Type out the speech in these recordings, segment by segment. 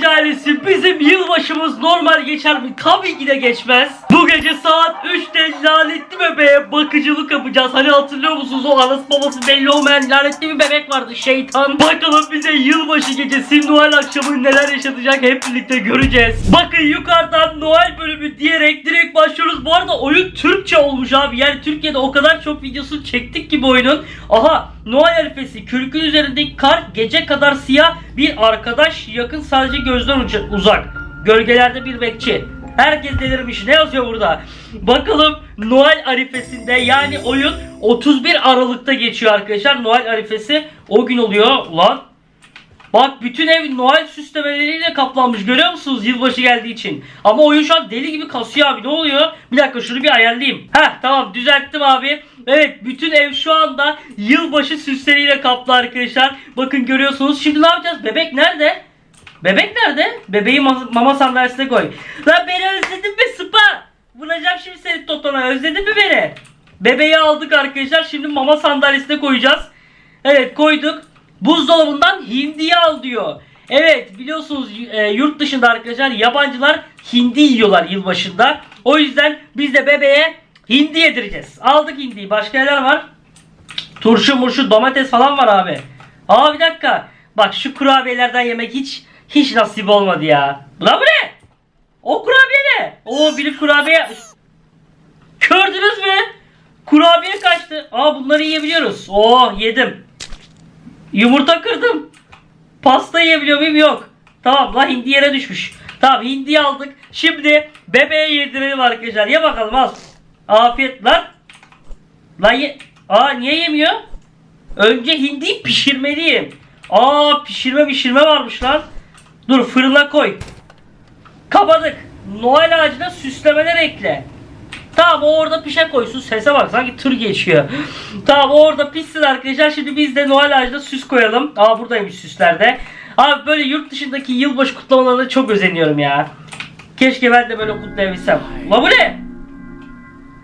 Ailesi bizim yılbaşımız normal geçer mi? Tabii ki de geçmez. Bu gece saat 3'te lanetli bebeğe bakıcılık yapacağız. Hani hatırlıyor musunuz o anası babası belli olmayan lanetli bir bebek vardı şeytan. Bakalım bize yılbaşı gecesi Noel akşamı neler yaşatacak hep birlikte göreceğiz. Bakın yukarıdan Noel bölümü diyerek direkt başlıyoruz. Bu arada oyun Türkçe olmuş abi. Yani Türkiye'de o kadar çok videosunu çektik ki bu oyunun. Aha Noel elfesi kürkün üzerindeki kar gece kadar siyah bir arkadaş yakın sadece gözden uzak. Gölgelerde bir bekçi. Herkes delirmiş. Ne yazıyor burada? Bakalım Noel arifesinde yani oyun 31 Aralık'ta geçiyor arkadaşlar. Noel arifesi o gün oluyor. Lan Bak bütün ev Noel süslemeleriyle kaplanmış görüyor musunuz yılbaşı geldiği için. Ama oyun şu an deli gibi kasıyor abi ne oluyor? Bir dakika şunu bir ayarlayayım. Heh tamam düzelttim abi. Evet bütün ev şu anda yılbaşı süsleriyle kaplı arkadaşlar. Bakın görüyorsunuz. Şimdi ne yapacağız? Bebek nerede? Bebek nerede? Bebeği ma- mama sandalyesine koy. Lan beni özledin mi Sıpa? Vuracağım şimdi seni totona. Özledin mi beni? Bebeği aldık arkadaşlar. Şimdi mama sandalyesine koyacağız. Evet koyduk. Buzdolabından hindiyi al diyor. Evet biliyorsunuz e, yurt dışında arkadaşlar yabancılar hindi yiyorlar yılbaşında. O yüzden biz de bebeğe hindi yedireceğiz. Aldık hindiyi. Başka neler var? Turşu murşu domates falan var abi. Aa bir dakika. Bak şu kurabiyelerden yemek hiç hiç nasip olmadı ya. Lan bu ne? O kurabiye ne? Oo biri kurabiye Gördünüz mü? Kurabiye kaçtı. Aa bunları yiyebiliyoruz. Oo yedim. Yumurta kırdım. Pasta yiyebiliyor muyum? Yok. Tamam la hindi yere düşmüş. Tamam hindiyi aldık. Şimdi bebeğe yedirelim arkadaşlar. Ye bakalım al. Afiyet lan. Lan ye. Aa niye yemiyor? Önce hindiyi pişirmeliyim. Aa pişirme pişirme varmış lan. Dur fırına koy. Kapadık. Noel ağacına süslemeler ekle. Tamam o orada pişe koysun. Sese bak sanki tır geçiyor. tamam o orada pişsin arkadaşlar. Şimdi biz de Noel ağacına süs koyalım. Aa buradaymış süslerde. Abi böyle yurt dışındaki yılbaşı kutlamalarına çok özeniyorum ya. Keşke ben de böyle kutlayabilsem. La bu ne?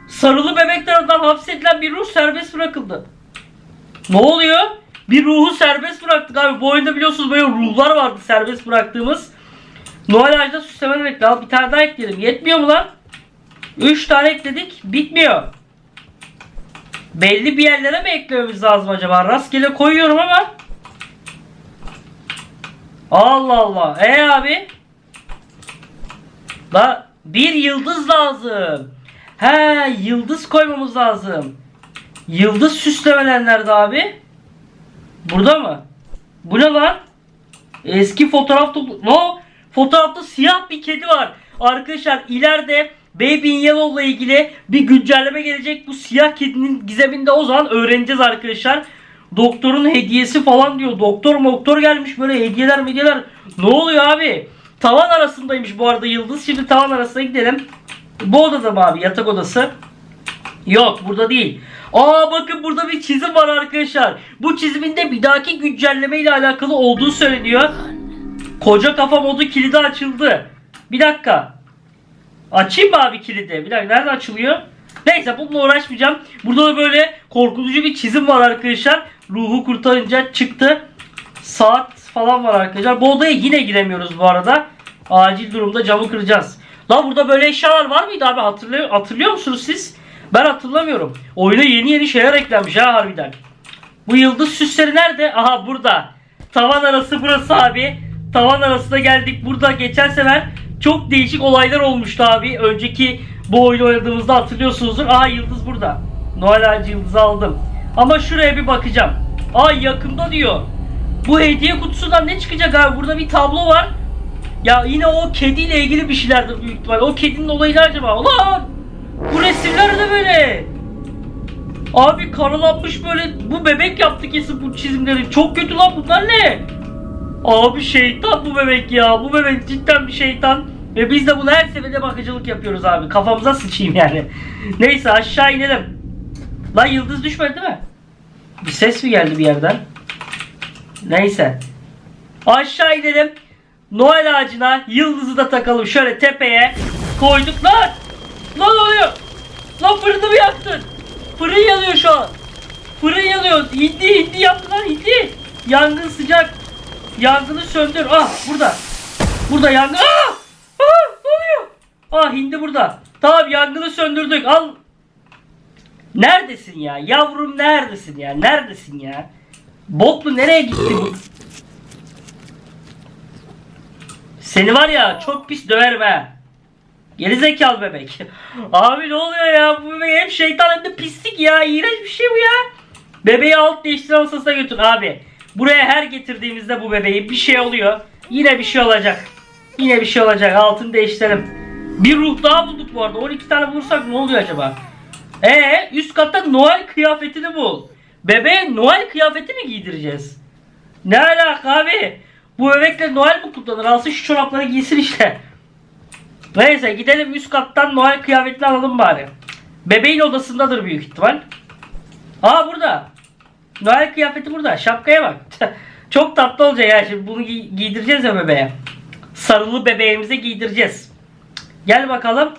Sarılı bebek tarafından hapsedilen bir ruh serbest bırakıldı. Ne oluyor? Bir ruhu serbest bıraktık abi. Bu oyunda biliyorsunuz böyle ruhlar vardı serbest bıraktığımız. Noel ağacına süslemeler ekle. Al bir tane daha ekleyelim. Yetmiyor mu lan? 3 tane ekledik. Bitmiyor. Belli bir yerlere mi eklememiz lazım acaba? Rastgele koyuyorum ama. Allah Allah. E abi. La bir yıldız lazım. He yıldız koymamız lazım. Yıldız süslemeler nerede abi? Burada mı? Bu ne lan? Eski fotoğrafta no fotoğrafta siyah bir kedi var. Arkadaşlar ileride Baby in Yellow'la ilgili bir güncelleme gelecek. Bu siyah kedinin gizeminde o zaman öğreneceğiz arkadaşlar. Doktorun hediyesi falan diyor. Doktor moktor gelmiş böyle hediyeler hediyeler. Ne oluyor abi? Tavan arasındaymış bu arada Yıldız. Şimdi tavan arasına gidelim. Bu odada mı abi yatak odası? Yok burada değil. Aa bakın burada bir çizim var arkadaşlar. Bu çiziminde bir dahaki güncelleme ile alakalı olduğu söyleniyor. Koca kafa modu kilidi açıldı. Bir dakika. Açayım mı abi kilidi? Bir dakika nerede açılıyor? Neyse bununla uğraşmayacağım. Burada da böyle korkutucu bir çizim var arkadaşlar. Ruhu kurtarınca çıktı. Saat falan var arkadaşlar. Bu odaya yine giremiyoruz bu arada. Acil durumda camı kıracağız. La burada böyle eşyalar var mıydı abi? Hatırlıyor, hatırlıyor musunuz siz? Ben hatırlamıyorum. Oyuna yeni yeni şeyler eklenmiş ha harbiden. Bu yıldız süsleri nerede? Aha burada. Tavan arası burası abi. Tavan arasına geldik. Burada geçen sefer çok değişik olaylar olmuştu abi. Önceki bu oyunu oynadığımızda hatırlıyorsunuzdur. Aha yıldız burada. Noel ağacı yıldızı aldım. Ama şuraya bir bakacağım. Aa yakında diyor. Bu hediye kutusundan ne çıkacak abi? Burada bir tablo var. Ya yine o kediyle ilgili bir şeylerdir büyük ihtimal. O kedinin olayı acaba? Ulan! Bu resimler de böyle. Abi karalanmış böyle bu bebek yaptı kesin bu çizimleri. Çok kötü lan bunlar ne? Abi şeytan bu bebek ya. Bu bebek cidden bir şeytan. Ve biz de bunu her seferinde bakıcılık yapıyoruz abi. Kafamıza sıçayım yani. Neyse aşağı inelim. Lan yıldız düşmedi değil mi? Bir ses mi geldi bir yerden? Neyse. Aşağı inelim. Noel ağacına yıldızı da takalım şöyle tepeye. Koyduk lan. Lan oluyor. Lan fırını mı yaktın? Fırın yanıyor şu an. Fırın yanıyor. Hindi hindi yaptı lan hindi. Yangın sıcak. Yangını söndür. Ah burada. Burada yangın. Aa! Aa! Ne oluyor? Aa hindi burada. Tamam yangını söndürdük. Al. Neredesin ya? Yavrum neredesin ya? Neredesin ya? Botlu nereye gitti? Seni var ya çok pis döverim ha. Geri zekalı bebek. Abi ne oluyor ya? Bu bebek hem şeytan hem de pislik ya. İğrenç bir şey bu ya. Bebeği alt değiştirme masasına götür abi. Buraya her getirdiğimizde bu bebeği bir şey oluyor. Yine bir şey olacak. Yine bir şey olacak. Altını değiştirelim. Bir ruh daha bulduk bu arada. 12 tane bulursak ne oluyor acaba? Ee üst katta Noel kıyafetini bul. Bebeğe Noel kıyafeti mi giydireceğiz? Ne alaka abi? Bu bebekle Noel mi kutlanır? Alsın şu çorapları giysin işte. Neyse gidelim üst kattan Noel kıyafetini alalım bari. Bebeğin odasındadır büyük ihtimal. Aa burada. Noel kıyafeti burada. Şapkaya bak. Çok tatlı olacak ya şimdi bunu giy- giydireceğiz ya bebeğe. Sarılı bebeğimize giydireceğiz. Gel bakalım.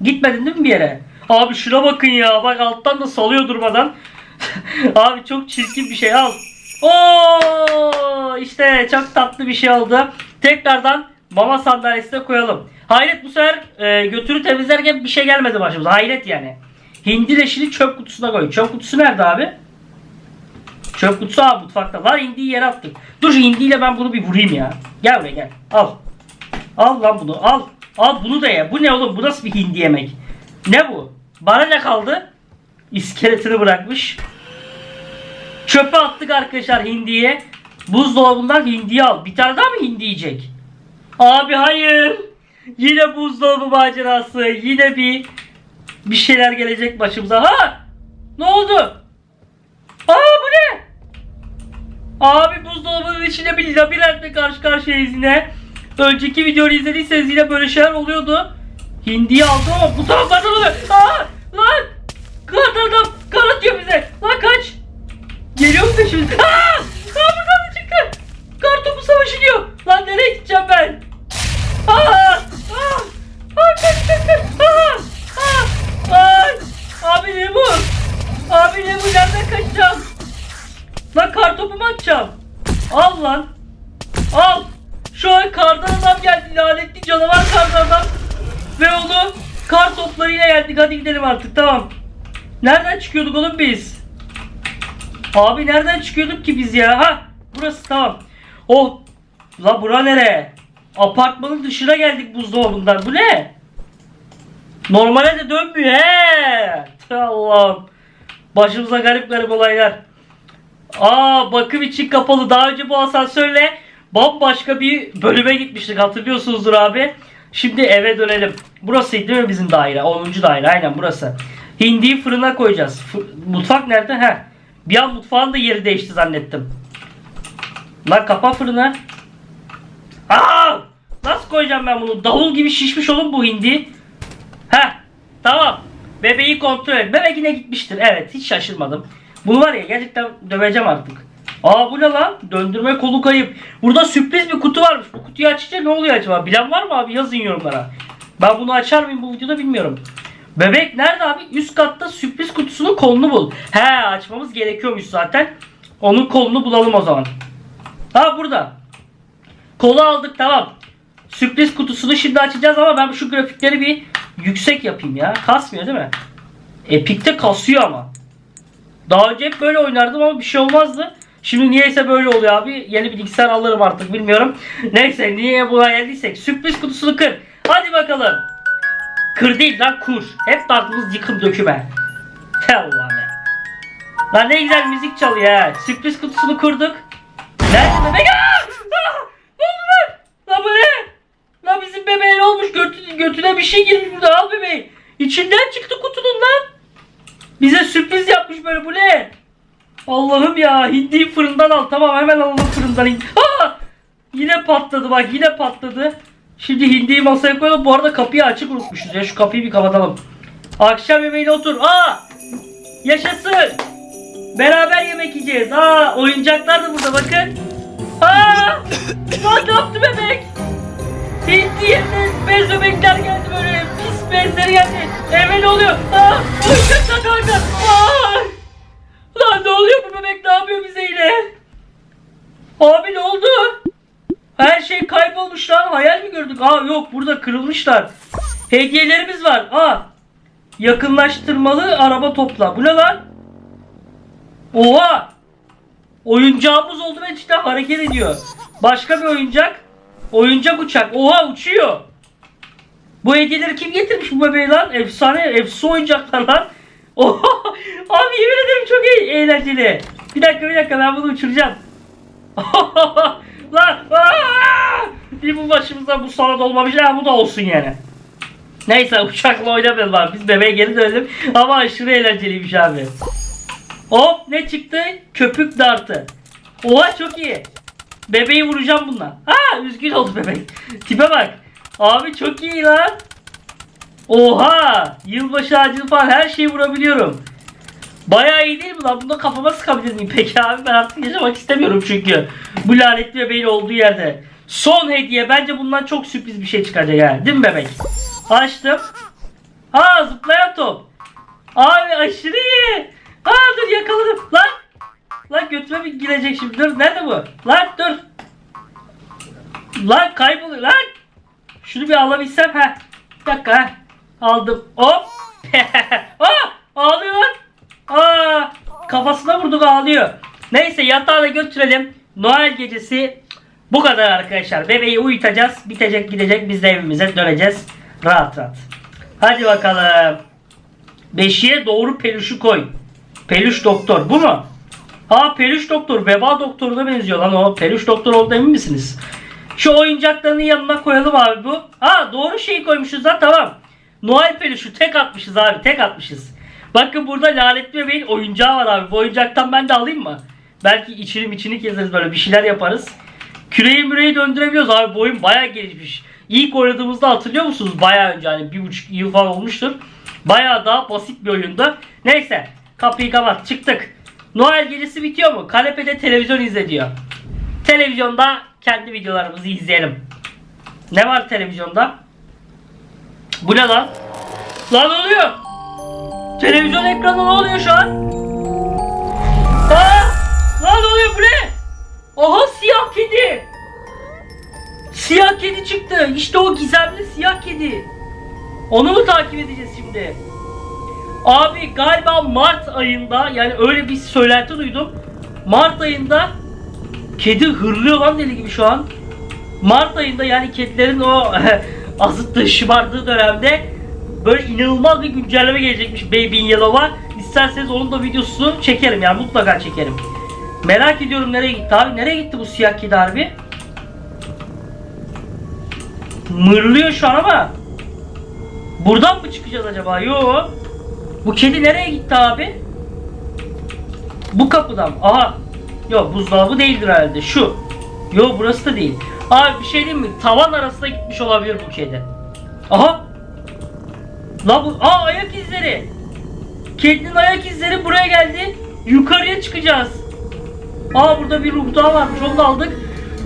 Gitmedin değil mi bir yere? Abi şuna bakın ya. Bak alttan da salıyor durmadan. Abi çok çirkin bir şey al. Oo işte çok tatlı bir şey oldu. Tekrardan mama sandalyesine koyalım. Hayret bu sefer e, götürü temizlerken bir şey gelmedi başımıza. Hayret yani. Hindi leşini çöp kutusuna koy. Çöp kutusu nerede abi? Çöp kutusu abi mutfakta. Var hindiyi yere attık. Dur şu hindiyle ben bunu bir vurayım ya. Gel buraya gel. Al. Al lan bunu al. Al bunu da ye. Bu ne oğlum? Bu nasıl bir hindi yemek? Ne bu? Bana ne kaldı? İskeletini bırakmış. Çöpe attık arkadaşlar hindiye. Buzdolabından hindiyi al. Bir tane daha mı hindi yiyecek? Abi hayır. Yine buzdolabı macerası. Yine bir bir şeyler gelecek başımıza. Ha! Ne oldu? Aa bu ne? Abi buzdolabının içinde bir labirentle karşı karşıyayız yine. Önceki videoyu izlediyseniz yine böyle şeyler oluyordu. Hindiyi aldım ama bu taraflardan oluyor. Aa! Lan! Kart adam! Kar atıyor bize! Lan kaç! Geliyor mu peşimize? Aa! Aa buradan da çıktı! Kar topu savaşı diyor! Lan nereye gideceğim ben? Kaçacağım? Lan kar topu mu atacağım? Al lan. Al. Şu an kardan adam geldi. Lanetli canavar kardan adam. Ve onu kar toplarıyla yendik. Hadi gidelim artık tamam. Nereden çıkıyorduk oğlum biz? Abi nereden çıkıyorduk ki biz ya? Ha burası tamam. Oh. La bura nere? Apartmanın dışına geldik buzdolabından. Bu ne? Normale de dönmüyor he. Allah'ım. Başımıza garip garip olaylar. Aa bakım için kapalı. Daha önce bu asansörle bambaşka bir bölüme gitmiştik. Hatırlıyorsunuzdur abi. Şimdi eve dönelim. Burasıydı değil mi bizim daire? 10. daire aynen burası. Hindiyi fırına koyacağız. Fı- mutfak nerede? Heh. Bir an mutfağın da yeri değişti zannettim. Lan kapa fırını. Aa! Nasıl koyacağım ben bunu? Davul gibi şişmiş oğlum bu hindi. Heh. Tamam. Bebeği kontrol et. Bebek yine gitmiştir. Evet hiç şaşırmadım. Bunu var ya gerçekten döveceğim artık. Aa bu ne lan? Döndürme kolu kayıp. Burada sürpriz bir kutu varmış. Bu kutuyu açınca ne oluyor acaba? Bilen var mı abi? Yazın yorumlara. Ben bunu açar mıyım bu videoda bilmiyorum. Bebek nerede abi? Üst katta sürpriz kutusunun kolunu bul. He açmamız gerekiyormuş zaten. Onun kolunu bulalım o zaman. Ha burada. Kolu aldık tamam. Sürpriz kutusunu şimdi açacağız ama ben şu grafikleri bir yüksek yapayım ya. Kasmıyor değil mi? Epic'te kasıyor ama. Daha önce hep böyle oynardım ama bir şey olmazdı. Şimdi niyeyse böyle oluyor abi. Yeni bir bilgisayar alırım artık bilmiyorum. Neyse niye buna geldiysek. Sürpriz kutusunu kır. Hadi bakalım. Kır değil lan kur. Hep aklımız yıkım döküme. Allah be. Lan ne güzel müzik çalıyor ha. Sürpriz kutusunu kurduk. Nerede bebek? Aa! Aa! Ne oldu lan? Lan bu ne? Lan bizim bebeğe ne olmuş? Götü, götüne bir şey girmiş burada. Al bebeği. İçinden çıktı kutunun lan. Bize sürpriz yapmış böyle bu ne? Allah'ım ya hindiyi fırından al. Tamam hemen alalım fırından. Aa! Yine patladı bak yine patladı. Şimdi hindiyi masaya koyalım. Bu arada kapıyı açık unutmuşuz ya. Şu kapıyı bir kapatalım. Akşam yemeğine otur. Aa! Yaşasın. Beraber yemek yiyeceğiz. Aa, oyuncaklar da burada bakın. Aa! Ne yaptı bebek? Yerine bez bebekler geldi böyle. Pis bezleri geldi. Eve ne oluyor? Aa! Oyuncaklar kanka. Aa! Lan ne oluyor bu bebek ne yapıyor bize yine? Abi ne oldu? Her şey kaybolmuş lan. Hayal mi gördük? Aa yok burada kırılmışlar. Hediyelerimiz var. Aa. Yakınlaştırmalı araba topla. Bu ne lan? Oha. Oyuncağımız oldu ve cidden hareket ediyor. Başka bir oyuncak. Oyuncak uçak. Oha uçuyor. Bu hediyeleri kim getirmiş bu bebeği lan? Efsane, efsi oyuncaklar lan. Oha. Abi yemin ederim çok e- eğlenceli. Bir dakika bir dakika ben bunu uçuracağım. lan. Bir bu başımızda bu salak olmamış. Ha bu da olsun yani. Neyse uçakla oynamayalım abi. Biz bebeğe geri dönelim. Ama aşırı eğlenceliymiş abi. Hop ne çıktı? Köpük dartı. Oha çok iyi. Bebeği vuracağım bununla. Ha üzgün oldu bebek. Tipe bak. Abi çok iyi lan. Oha. Yılbaşı ağacını falan her şeyi vurabiliyorum. Bayağı iyi değil mi lan? Bunda kafama sıkabilir miyim peki abi? Ben artık yaşamak istemiyorum çünkü. Bu lanetli bebeğin olduğu yerde. Son hediye. Bence bundan çok sürpriz bir şey çıkacak yani. Değil mi bebek? Açtım. Ha zıplayan top. Abi aşırı iyi. Ha dur yakaladım. Lan. Lan götüme bir girecek şimdi. Dur nerede bu? Lan dur. Lan kayboluyor lan. Şunu bir alabilsem ha. Bir dakika ha. Aldım. Hop. Aa, ağlıyor lan. Aa, kafasına vurduk ağlıyor. Neyse yatağa da götürelim. Noel gecesi bu kadar arkadaşlar. Bebeği uyutacağız. Bitecek gidecek. Biz de evimize döneceğiz. Rahat rahat. Hadi bakalım. Beşiğe doğru peluşu koy. Peluş doktor. Bu mu? Ha peluş doktor. Veba doktoruna benziyor lan o. Peluş doktor oldu emin misiniz? Şu oyuncaklarının yanına koyalım abi bu. Ha doğru şeyi koymuşuz lan tamam. Noel peluşu tek atmışız abi tek atmışız. Bakın burada lanetli bebeğin oyuncağı var abi. Bu oyuncaktan ben de alayım mı? Belki içini içini keseriz böyle bir şeyler yaparız. Küreyi müreyi döndürebiliyoruz abi. Bu oyun bayağı gelişmiş. İlk oynadığımızda hatırlıyor musunuz? Bayağı önce hani bir buçuk yıl falan olmuştur. Bayağı daha basit bir oyundu. Neyse kapıyı kapat çıktık. Noel gecesi bitiyor mu? Kanepede televizyon izle diyor. Televizyonda kendi videolarımızı izleyelim. Ne var televizyonda? Bu ne lan? Lan ne oluyor? Televizyon ekranı ne oluyor şu an? Aa! Lan oluyor bu ne? Aha siyah kedi. Siyah kedi çıktı. İşte o gizemli siyah kedi. Onu mu takip edeceğiz şimdi? Abi galiba Mart ayında yani öyle bir söylenti duydum. Mart ayında kedi hırlıyor lan deli gibi şu an. Mart ayında yani kedilerin o azıttığı şımardığı dönemde böyle inanılmaz bir güncelleme gelecekmiş Baby in Yellow'a. İsterseniz onun da videosunu çekerim yani mutlaka çekerim. Merak ediyorum nereye gitti abi. Nereye gitti bu siyah kedi harbi? Mırlıyor şu an ama. Buradan mı çıkacağız acaba? Yo. Bu kedi nereye gitti abi? Bu kapıdan. Aha. Yok buzdolabı değildir herhalde. Şu. Yo burası da değil. Abi bir şey diyeyim mi? Tavan arasına gitmiş olabilir bu kedi. Aha. La bu. Aa ayak izleri. Kedinin ayak izleri buraya geldi. Yukarıya çıkacağız. Aa burada bir ruh daha varmış. Onu da aldık.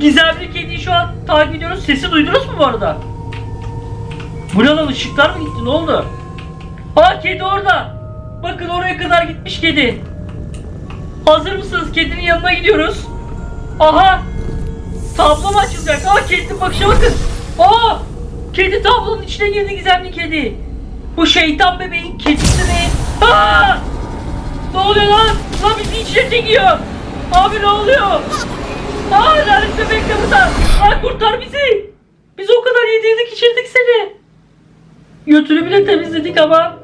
Gizemli kediyi şu an takip ediyoruz. Sesi duydunuz mu bu arada? Bu ne ışıklar mı gitti? Ne oldu? Aa kedi orada. Bakın oraya kadar gitmiş kedi. Hazır mısınız? Kedinin yanına gidiyoruz. Aha. Tablo mu açılacak? Aa kedinin bakışa bakın. Aa. Kedi tablonun içine girdi gizemli kedi. Bu şeytan bebeğin kedisi mi? Aa. Ne oluyor lan? Lan bizi içine çekiyor. Abi ne oluyor? Aa lanet bebek burada. Aa kurtar bizi. Biz o kadar yedirdik içirdik seni. Götünü bile temizledik ama.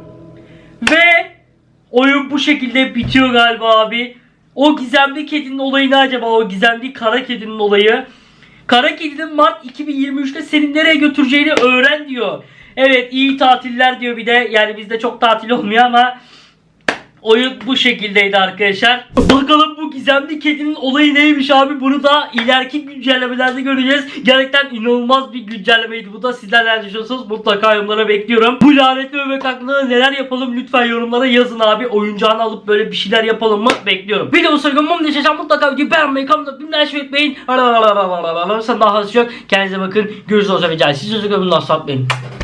Ve oyun bu şekilde bitiyor galiba abi. O gizemli kedinin olayı ne acaba? O gizemli kara kedinin olayı. Kara kedinin Mart 2023'te seni nereye götüreceğini öğren diyor. Evet iyi tatiller diyor bir de. Yani bizde çok tatil olmuyor ama Oyun bu şekildeydi arkadaşlar. Bakalım bu gizemli kedinin olayı neymiş abi. Bunu da ileriki güncellemelerde göreceğiz. Gerçekten inanılmaz bir güncellemeydi bu da. Sizler neler düşünüyorsunuz? Mutlaka yorumlara bekliyorum. Bu lanetli bebek hakkında neler yapalım lütfen yorumlara yazın abi. Oyuncağını alıp böyle bir şeyler yapalım mı? Bekliyorum. Videomu sonraki mum yaşayacağım. Mutlaka videoyu beğenmeyi, kanalımda bilmeyi açmayı unutmayın. Sen daha fazla yok. Kendinize bakın. Görüşürüz o zaman. Sizi sözü gömün. Nasıl atmayın.